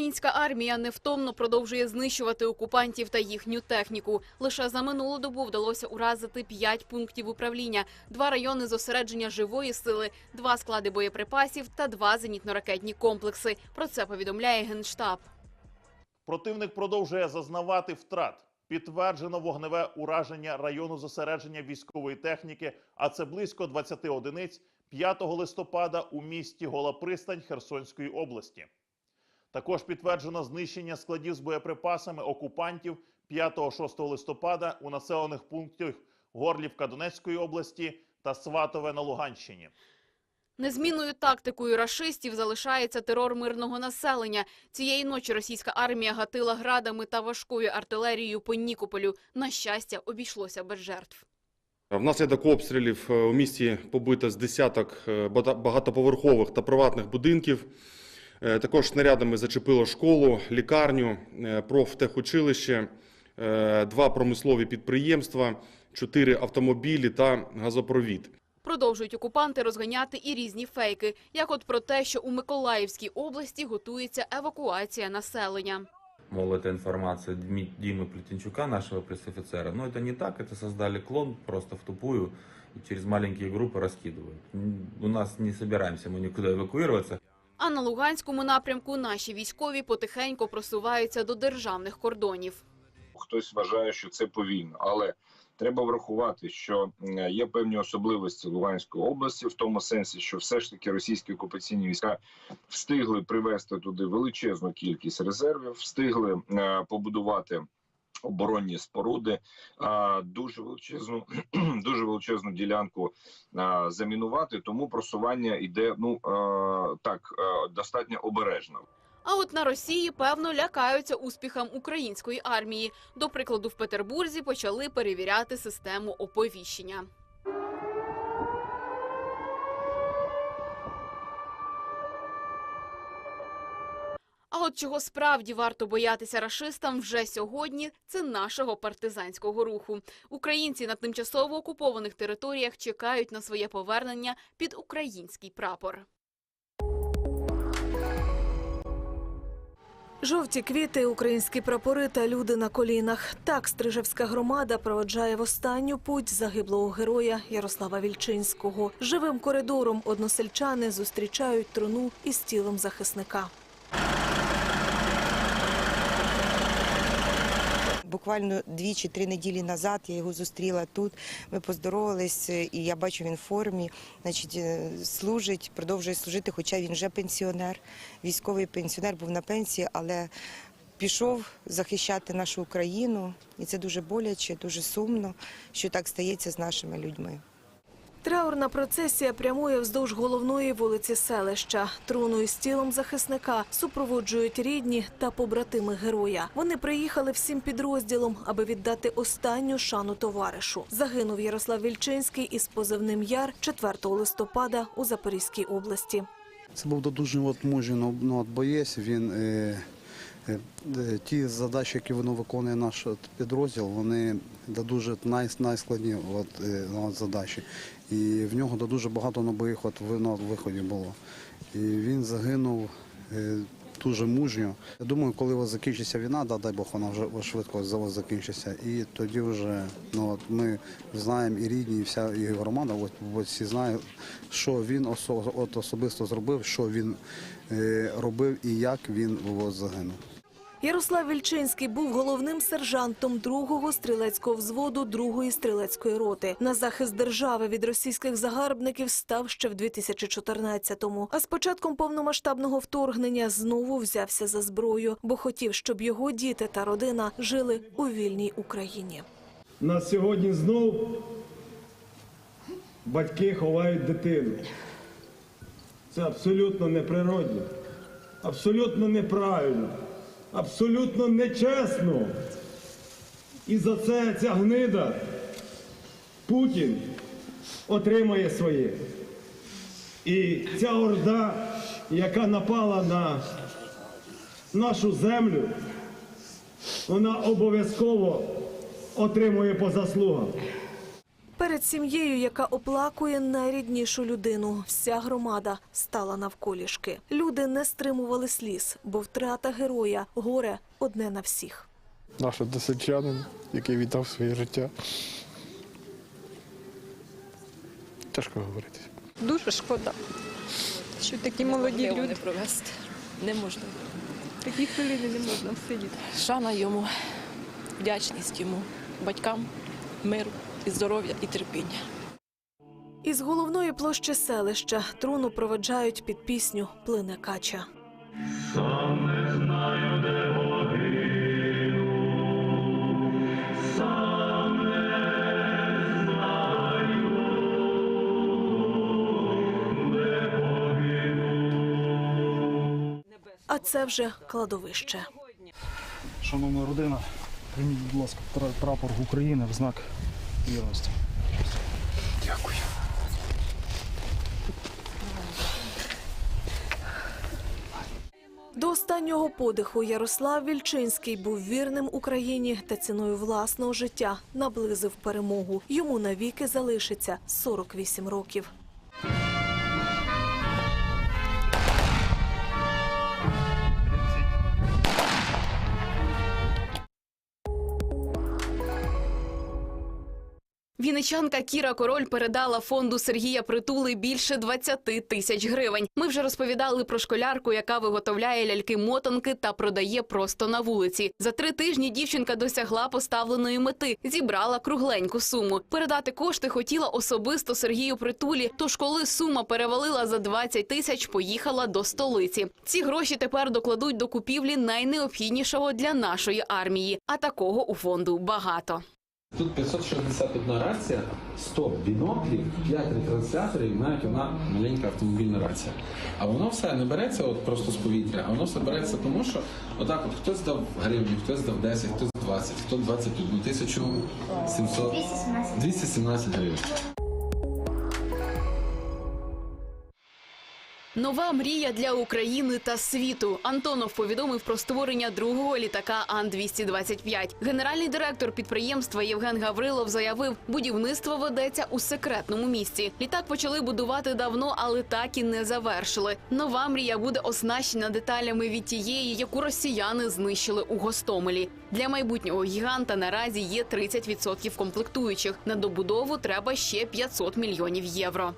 Українська армія невтомно продовжує знищувати окупантів та їхню техніку. Лише за минулу добу вдалося уразити п'ять пунктів управління, два райони зосередження живої сили, два склади боєприпасів та два зенітно-ракетні комплекси. Про це повідомляє генштаб. Противник продовжує зазнавати втрат. Підтверджено вогневе ураження району зосередження військової техніки, а це близько 20 одиниць 5 листопада у місті Голопристань Херсонської області. Також підтверджено знищення складів з боєприпасами окупантів 5-6 листопада у населених пунктах Горлівка Донецької області та Сватове на Луганщині. Незмінною тактикою рашистів залишається терор мирного населення. Цієї ночі російська армія гатила градами та важкою артилерією по Нікополю. На щастя, обійшлося без жертв. Внаслідок обстрілів е, у місті побито з десяток е, бата- багатоповерхових та приватних будинків. Е, Також снарядами зачепило школу, лікарню, е, профтехучилище, е, два промислові підприємства, чотири автомобілі та газопровід. Продовжують окупанти розганяти і різні фейки, як от про те, що у Миколаївській області готується евакуація населення. Мол, это информация Дми- Димы Плетенчука, нашего пресс-офицера. Но это не так, это создали клон просто в тупую и через маленькие группы раскидывают. М, У нас не собираемся мы никуда эвакуироваться. А на Луганському напрямку наші військові потихеньку просуваються до державних кордонів. хтось вважає, що це повільно, але треба врахувати, що є певні особливості Луганської області, в тому сенсі, що все ж таки російські окупаційні війська встигли привести туди величезну кількість резервів, встигли е, побудувати. Оборонні споруди дуже величезну, дуже величезну ділянку замінувати. Тому просування йде ну так достатньо обережно. А от на Росії, певно, лякаються успіхам української армії. До прикладу, в Петербурзі почали перевіряти систему оповіщення. От чого справді варто боятися рашистам вже сьогодні, це нашого партизанського руху. Українці на тимчасово окупованих територіях чекають на своє повернення під український прапор. Жовті квіти, українські прапори та люди на колінах. Так Стрижевська громада проводжає в останню путь загиблого героя Ярослава Вільчинського. Живим коридором односельчани зустрічають труну із тілом захисника. Буквально дві чи три неділі назад я його зустріла тут. Ми поздоровались, і я бачу, він в формі. Значить, е, служить, продовжує служити, хоча він вже пенсіонер. Військовий пенсіонер був на пенсії, але пішов захищати нашу Україну. І це дуже боляче, дуже сумно, що так стається з нашими людьми. Траурна процесія прямує вздовж головної вулиці селища. Труну із тілом захисника супроводжують рідні та побратими героя. Вони приїхали всім підрозділом, аби віддати останню шану товаришу. Загинув Ярослав Вільчинський із позивним Яр 4 листопада у Запорізькій області. Це був дуже от мужній ну, боєць. Він е, е, е, ті задачі, які воно виконує наш підрозділ, вони да дуже най, найскладні от, е, задачі. І в нього дуже багато на бойових от, ви- от виходів було. І він загинув. Е, Дуже мужньо. Я думаю, коли закінчиться війна, да, дай Бог, вона вже швидко за вас закінчиться. І тоді вже ну, от ми знаємо і рідні, і вся і громада, от, от всі знають, що він осо, от особисто зробив, що він е, робив і як він от, загинув. Ярослав Вільчинський був головним сержантом другого стрілецького взводу другої стрілецької роти. На захист держави від російських загарбників став ще в 2014-му. А з початком повномасштабного вторгнення знову взявся за зброю, бо хотів, щоб його діти та родина жили у вільній Україні. На сьогодні знов батьки ховають дитину. Це абсолютно неприродно, абсолютно неправильно, абсолютно нечесно. І за це ця гнида Путін отримає своє. І ця орда, яка напала на нашу землю, вона обов'язково отримує по заслугам. Перед сім'єю, яка оплакує найріднішу людину, вся громада стала навколішки. Люди не стримували сліз, бо втрата героя горе одне на всіх. наш односельчанин, який віддав своє життя. Тяжко говорити. Дуже шкода, що такі молоді люди провести. Не можна. Такі хвилини не можна сидіти. Шана йому, вдячність йому, батькам, миру і здоров'я і терпіння. Із головної площі селища труну проведжають під пісню Плине кача. А це вже кладовище. Шановна родина, прийміть, будь ласка, прапор України в знак вірності. Дякую. До останнього подиху Ярослав Вільчинський був вірним Україні та ціною власного життя наблизив перемогу. Йому навіки залишиться 48 років. Вінничанка Кіра Король передала фонду Сергія Притули більше 20 тисяч гривень. Ми вже розповідали про школярку, яка виготовляє ляльки-мотанки та продає просто на вулиці. За три тижні дівчинка досягла поставленої мети, зібрала кругленьку суму. Передати кошти хотіла особисто Сергію Притулі. Тож, коли сума перевалила за 20 тисяч, поїхала до столиці. Ці гроші тепер докладуть до купівлі найнеобхіднішого для нашої армії. А такого у фонду багато. Тут 561 рація, 100 біноклів, 5 ретрансляторів, і навіть вона маленька автомобільна рація. А воно все не береться от просто з повітря, а воно все береться тому, що отак от хтось дав гривню, хтось дав 10, хтось 20, хтось 21, 1700, 217 гривень. Нова мрія для України та світу. Антонов повідомив про створення другого літака Ан-225. Генеральний директор підприємства Євген Гаврилов заявив, будівництво ведеться у секретному місці. Літак почали будувати давно, але так і не завершили. Нова мрія буде оснащена деталями від тієї, яку росіяни знищили у Гостомелі. Для майбутнього гіганта наразі є 30% комплектуючих. На добудову треба ще 500 мільйонів євро.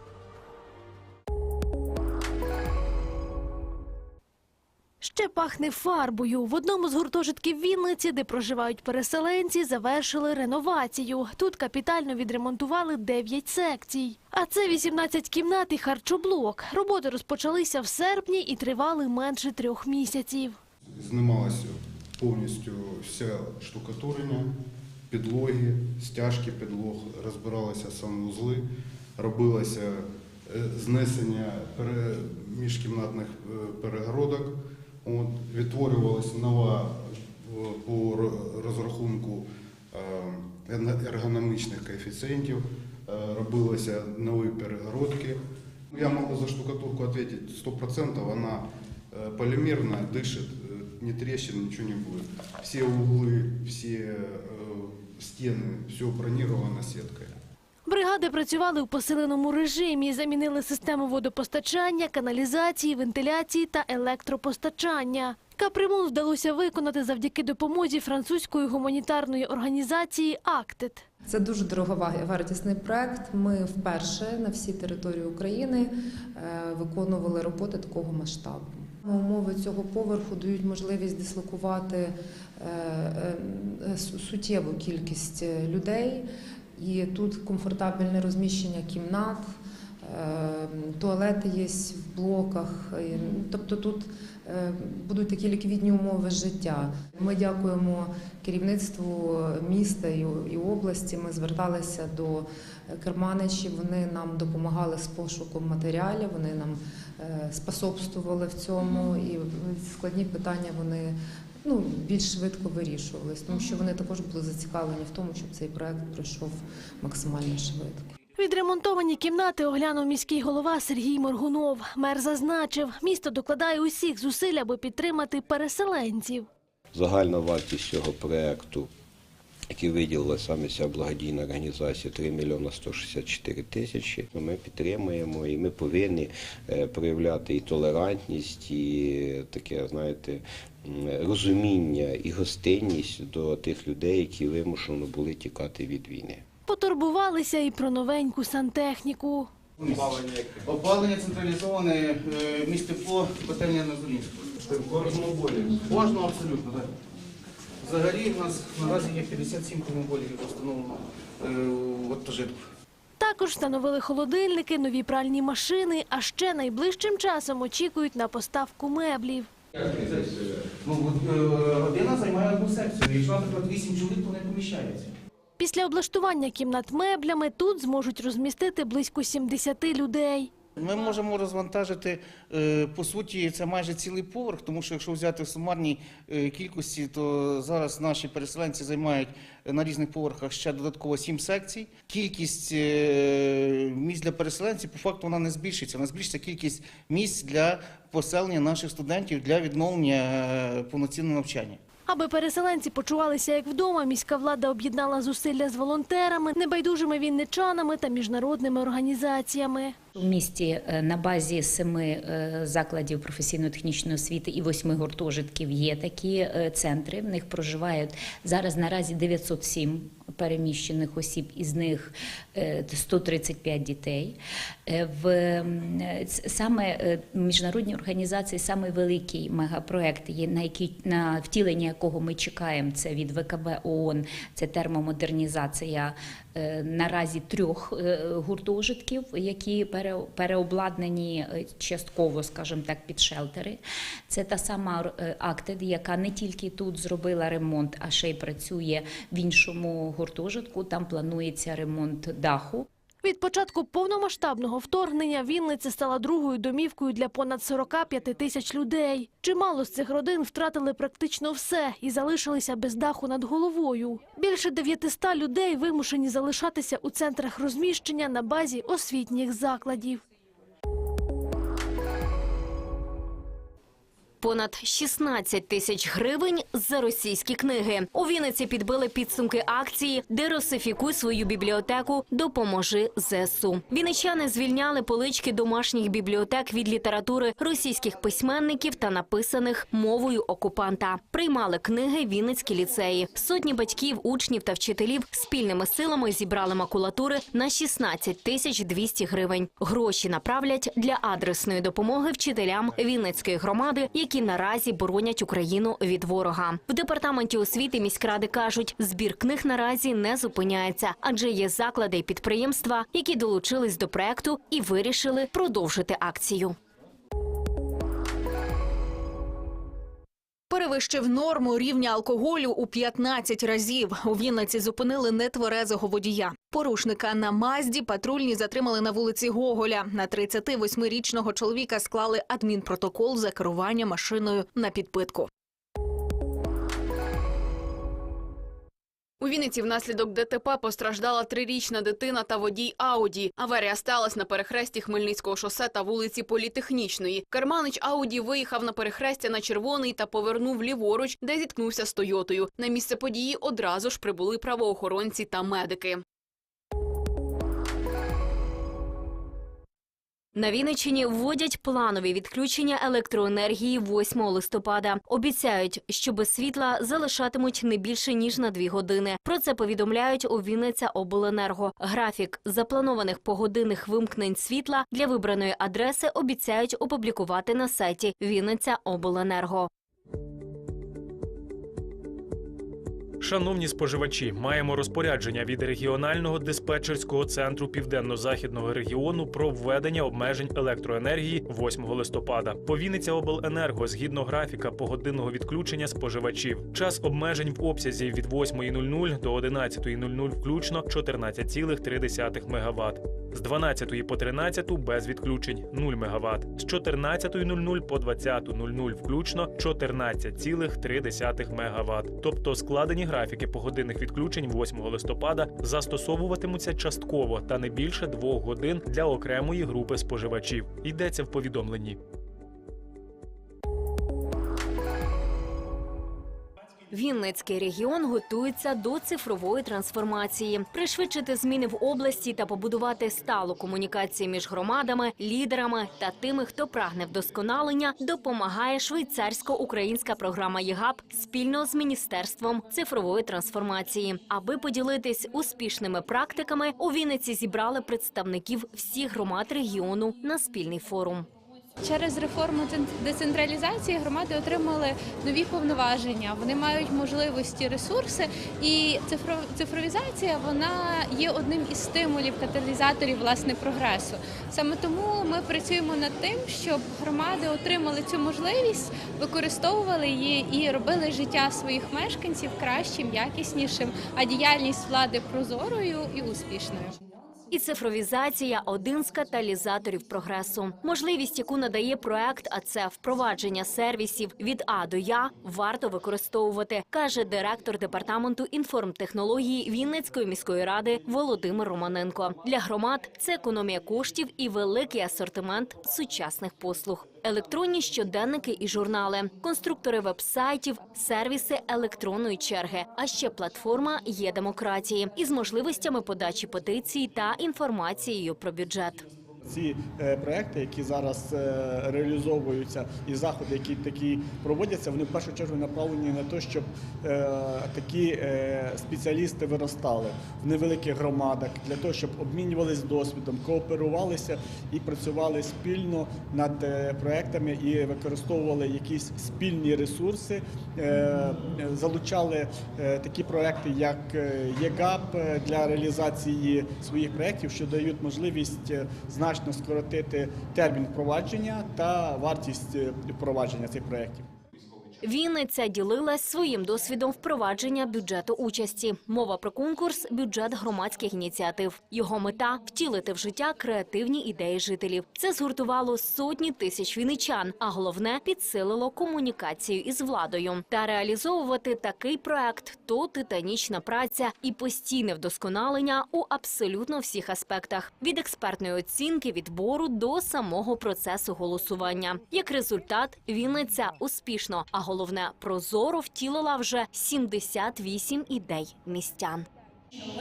Ще пахне фарбою. В одному з гуртожитків Вінниці, де проживають переселенці, завершили реновацію. Тут капітально відремонтували 9 секцій. А це 18 кімнат і харчоблок. Роботи розпочалися в серпні і тривали менше трьох місяців. Знімалося повністю вся штукатурення, підлоги, стяжки підлог, розбиралися санвузли, робилося е, знесення міжкімнатних е, перегородок. От, відтворювалася нова е, по ро- розрахунку е, ерго- ергономічних коефіцієнтів, е, робилися нові перегородки. Я могу за штукатурку ответить 100%, она э, полимерная, дышит, э, ни трещин, ничего не будет. Все углы, все э, стены, все бронировано сеткой. Бригади працювали в посиленому режимі, замінили систему водопостачання, каналізації, вентиляції та електропостачання. Капремонт вдалося виконати завдяки допомозі французької гуманітарної організації «Актит». Це дуже дороговартісний проект. Ми вперше на всій території України е, виконували роботи такого масштабу. Умови цього поверху дають можливість дислокувати е, е, су- суттєву кількість людей, і тут комфортабельне розміщення кімнат. е, Туалети є в блоках, тобто тут е, будуть такі ліквідні умови життя. Ми дякуємо керівництву міста і і області. Ми зверталися до керманичів. Вони нам допомагали з пошуком матеріалів. Вони нам е, способствували в цьому, і складні питання вони ну більш швидко вирішувались, тому що вони також були зацікавлені в тому, щоб цей проект пройшов максимально швидко. Відремонтовані кімнати оглянув міський голова Сергій Моргунов. Мер зазначив, місто докладає усіх зусиль, аби підтримати переселенців. Загальна вартість цього проєкту які виділила саме ця благодійна організація 3 мільйона 164 тисячі. Ну, Ми підтримуємо і ми повинні е, проявляти і толерантність, і таке, знаєте, розуміння і гостинність до тих людей, які вимушено були тікати від війни. Потурбувалися і про новеньку сантехніку. Опалення централізоване, е, місць тепло, котельня на Золінську. Кожному болі. Кожного абсолютно, так. Взагалі в нас наразі є 57 комоболів встановлено е, в гуртожитку. Також встановили холодильники, нові пральні машини, а ще найближчим часом очікують на поставку меблів. Ну, е, Родина займає одну секцію. Якщо, наприклад, 8 чоловік, то не поміщається. Після облаштування кімнат меблями тут зможуть розмістити близько 70 людей. Ми можемо розвантажити, е, по суті, це майже цілий поверх, тому що якщо взяти в сумарній е, кількості, то зараз наші переселенці займають е, на різних поверхах ще додатково сім секцій. Кількість місць для переселенців по факту вона не збільшиться. Вона збільшиться кількість місць для поселення наших студентів для відновлення повноцінного навчання. Аби переселенці почувалися як вдома, міська влада об'єднала зусилля з волонтерами, небайдужими вінничанами та міжнародними організаціями. У місті е, на базі семи е, закладів професійно-технічної освіти і восьми гуртожитків є такі е, центри. В них проживають зараз наразі 907 переміщених осіб, із них е, 135 дітей. В саме міжнародні організації самий великий мегапроект, на який на втілення якого ми чекаємо. Це від ВКБ ООН, це термомодернізація наразі трьох е, гуртожитків, які пере- переобладнані е, частково, скажімо так, під шелтери. Це та сама е, Актед, яка не тільки тут зробила ремонт, а ще й працює в іншому гуртожитку. Там планується ремонт даху. Від початку повномасштабного вторгнення Вінниця стала другою домівкою для понад 45 тисяч людей. Чимало з цих родин втратили практично все і залишилися без даху над головою. Більше 900 людей вимушені залишатися у центрах розміщення на базі освітніх закладів. Понад 16 тисяч гривень за російські книги. У Вінниці підбили підсумки акції «Деросифікуй свою бібліотеку, допоможи ЗСУ». Вінничани звільняли полички домашніх бібліотек від літератури російських письменників та написаних мовою окупанта. Приймали книги Вінницькі ліцеї. Сотні батьків, учнів та вчителів спільними силами зібрали макулатури на 16 тисяч 200 гривень. Гроші направлять для адресної допомоги вчителям Вінницької громади, які наразі боронять Україну від ворога. В департаменті освіти міськради кажуть, збір книг наразі не зупиняється, адже є заклади і підприємства, які долучились до проекту і вирішили продовжити акцію. Перевищив норму рівня алкоголю у 15 разів. У Вінниці зупинили нетверезого водія. Порушника на Мазді патрульні затримали на вулиці Гоголя. На 38-річного чоловіка склали адмінпротокол за керування машиною на підпитку. У Вінниці внаслідок ДТП постраждала трирічна дитина та водій Ауді. Аварія сталася на перехресті Хмельницького шосе та вулиці Політехнічної. Керманич Ауді виїхав на перехрестя на червоний та повернув ліворуч, де зіткнувся з Тойотою. На місце події одразу ж прибули правоохоронці та медики. На Вінниччині вводять планові відключення електроенергії 8 листопада. Обіцяють, що без світла залишатимуть не більше ніж на дві години. Про це повідомляють у Вінниця Обленерго. Графік запланованих погодинних вимкнень світла для вибраної адреси обіцяють опублікувати на сайті Вінниця Обленерго. Шановні споживачі, маємо розпорядження від регіонального диспетчерського центру південно-західного регіону про введення обмежень електроенергії 8 листопада. Повінниця обленерго згідно графіка погодинного відключення споживачів. Час обмежень в обсязі від 8.00 до 11.00 включно 14,3 МВт. З 12 по 13 без відключень 0 МВт. З 14.00 по 20.00 включно 14,3 МВт. Тобто складені графіки погодинних відключень 8 листопада застосовуватимуться частково та не більше двох годин для окремої групи споживачів. Йдеться в повідомленні. Вінницький регіон готується до цифрової трансформації, пришвидшити зміни в області та побудувати сталу комунікацію між громадами, лідерами та тими, хто прагне вдосконалення, допомагає швейцарсько-українська програма ЄГАП спільно з міністерством цифрової трансформації. Аби поділитись успішними практиками, у Вінниці зібрали представників всіх громад регіону на спільний форум. Через реформу цен- децентралізації громади отримали нові повноваження. Вони мають можливості, ресурси, і цифро- цифровізація вона є одним із стимулів, каталізаторів власне прогресу. Саме тому ми працюємо над тим, щоб громади отримали цю можливість, використовували її і робили життя своїх мешканців кращим, якіснішим, а діяльність влади прозорою і успішною. І цифровізація один з каталізаторів прогресу. Можливість, яку надає проект, а це впровадження сервісів від А до Я, варто використовувати, каже директор департаменту інформтехнології Вінницької міської ради Володимир Романенко. Для громад це економія коштів і великий асортимент сучасних послуг. Електронні щоденники і журнали, конструктори веб-сайтів, сервіси електронної черги, а ще платформа є демократії із можливостями подачі петицій та інформацією про бюджет. Ці е, проекти, які зараз е, реалізовуються, і заходи, які такі проводяться, вони в першу чергу направлені на те, щоб е, такі спеціалісти виростали в невеликих громадах, для того, щоб обмінювалися досвідом, кооперувалися і працювали спільно над проектами і використовували якісь спільні ресурси, залучали такі проекти, як ЄГАП для реалізації своїх проєктів, що дають можливість е, значно скоротити термін впровадження та вартість е, впровадження цих проєктів. Вінниця ділилась своїм досвідом впровадження бюджету участі. Мова про конкурс бюджет громадських ініціатив. Його мета втілити в життя креативні ідеї жителів. Це згуртувало сотні тисяч вінничан, а головне підсилило комунікацію із владою. Та реалізовувати такий проект то титанічна праця і постійне вдосконалення у абсолютно всіх аспектах від експертної оцінки, відбору до самого процесу голосування. Як результат, Вінниця успішно, а головне прозоро втілила вже 78 ідей містян.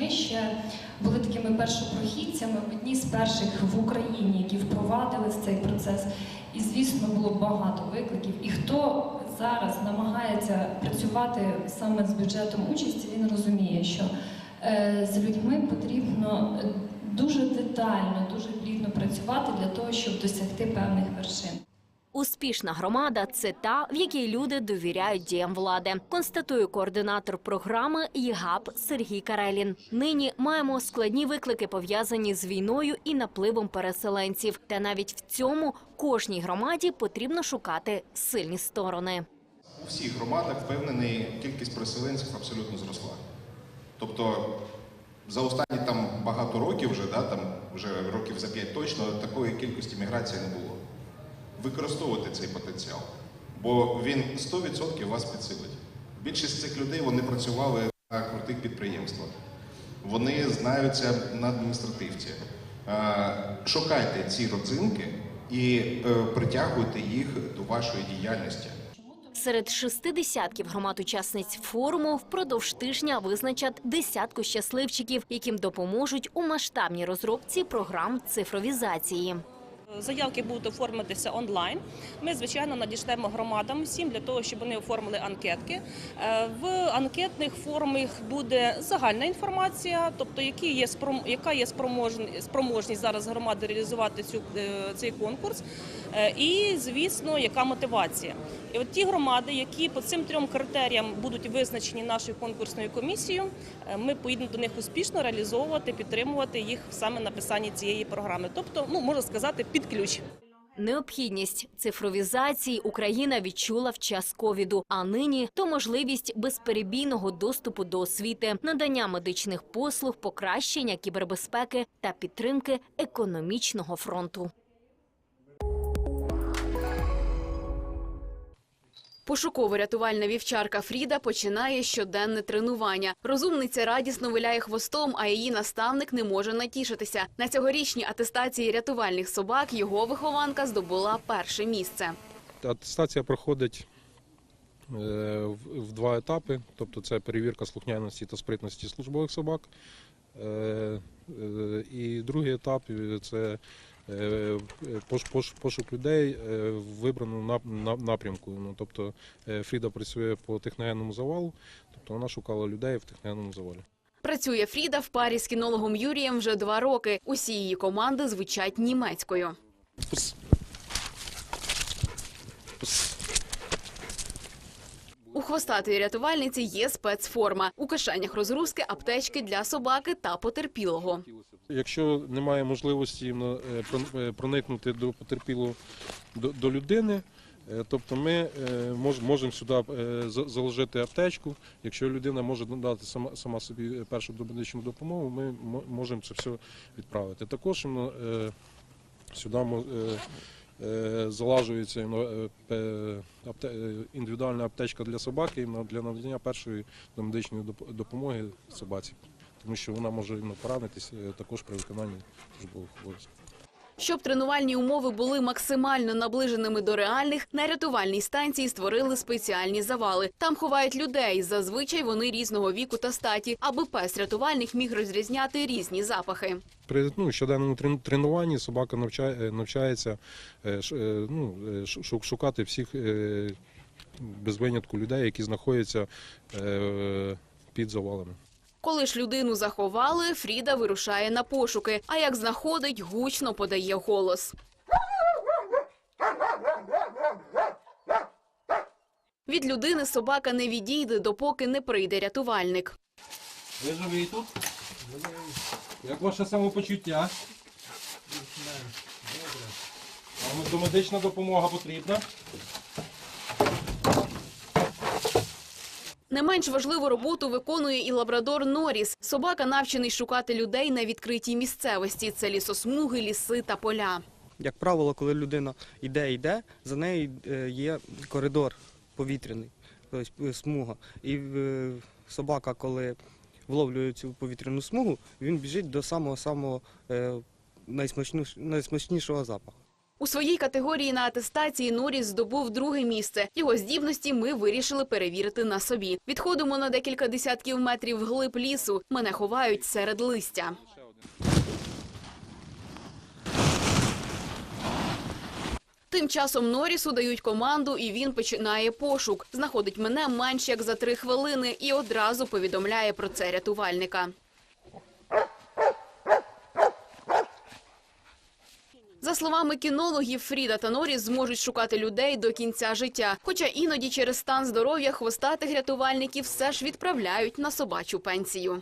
Ми ще були такими першопрохідцями, одні з перших в Україні, які впровадили цей процес. І звісно, було багато викликів. І хто зараз намагається працювати саме з бюджетом участі, він розуміє, що е, з людьми потрібно дуже детально, дуже плідно працювати для того, щоб досягти певних вершин. Успішна громада це та, в якій люди довіряють діям влади. Констатує координатор програми ЄГАП Сергій Карелін. Нині маємо складні виклики пов'язані з війною і напливом переселенців. Та навіть в цьому кожній громаді потрібно шукати сильні сторони. У всіх громадах впевнений, кількість переселенців абсолютно зросла. Тобто за останні там багато років, вже, да, там, вже років за п'ять точно, такої кількості міграції не було. Використовувати цей потенціал, бо він 100% вас підсилить. Більшість цих людей вони працювали на крутих підприємствах. Вони знаються на адміністративці. Е, Шукайте ці родзинки і е, притягуйте їх до вашої діяльності. Серед шести десятків громад-учасниць форуму впродовж тижня визначать десятку щасливчиків, яким допоможуть у масштабній розробці програм цифровізації. Заявки будуть оформитися онлайн. Ми, звичайно, надішлемо громадам всім для того, щоб вони оформили анкетки. Е, В анкетних формах буде загальна інформація, тобто які є яка є спроможн- спроможність зараз громади реалізувати цю, е, цей конкурс, і, звісно, яка мотивація. І от ті громади, які по цим трьом критеріям будуть визначені нашою конкурсною комісією, е, ми поїдемо до них успішно реалізовувати, підтримувати їх саме написанні цієї програми. Тобто, ну можна сказати, під ключ. Необхідність цифровізації Україна відчула в час ковіду. А нині то можливість безперебійного доступу до освіти, надання медичних послуг, покращення кібербезпеки та підтримки економічного фронту. Пошуково-рятувальна вівчарка Фріда починає щоденне тренування. Розумниця радісно виляє хвостом, а її наставник не може натішитися. На цьогорічній атестації рятувальних собак його вихованка здобула перше місце. Атестація проходить в в два етапи. Тобто це перевірка слухняності та спритності службових собак. Е, е, І другий етап е, це е, пошук людей е, в вибраному нап- нап- напрямку. Ну, тобто е, Фріда працює по техногенному завалу, тобто вона шукала людей в техногенному завалі. Працює Фріда в парі з кінологом Юрієм вже два роки. Усі її команди звучать німецькою. Хвостатої рятувальниці є спецформа. У кишенях розгрузки, аптечки для собаки та потерпілого. Якщо немає можливості е, е, проникнути до потерпілого до, людини, е, тобто ми можемо сюди заложити аптечку. Якщо людина може надати сама, сама собі першу домедичну допомогу, ми мо- можемо це все відправити. Також сюди залажується е, пе- апте- е, індивідуальна аптечка для собаки для надання першої медичної доп- допомоги собаці тому що вона може поранитися е, також при виконанні службових обов'язків. Щоб тренувальні умови були максимально наближеними до реальних, на рятувальній станції створили спеціальні завали. Там ховають людей. Зазвичай вони різного віку та статі, аби пес рятувальник міг розрізняти різні запахи. При ну, щоденному тренуванні собака навчає, е, навчається е, е, ну, шукати всіх без винятку людей, які знаходяться під завалами. Коли ж людину заховали, Фріда вирушає на пошуки. А як знаходить, гучно подає голос. Від людини собака не відійде, допоки не прийде рятувальник. Ви живі тут? Як ваше самопочуття? Вам домедична допомога потрібна? Не менш важливу роботу виконує і лабрадор Норіс. Собака навчений шукати людей на відкритій місцевості. Це лісосмуги, ліси та поля. Як правило, коли людина йде, йде, за нею е, є коридор повітряний, тобто смуга. І е, собака, коли вловлює цю повітряну смугу, він біжить до самого самого найсмачнішого запаху. У своїй категорії на атестації Норіс здобув друге місце. Його здібності ми вирішили перевірити на собі. Відходимо на декілька десятків метрів вглиб лісу. Мене ховають серед листя. Тим часом Норрісу дають команду, і він починає пошук. Знаходить мене менш як за три хвилини і одразу повідомляє про це рятувальника. За словами кінологів, Фріда та Норріс зможуть шукати людей до кінця життя. Хоча іноді через стан здоров'я хвостатих рятувальників все ж відправляють на собачу пенсію.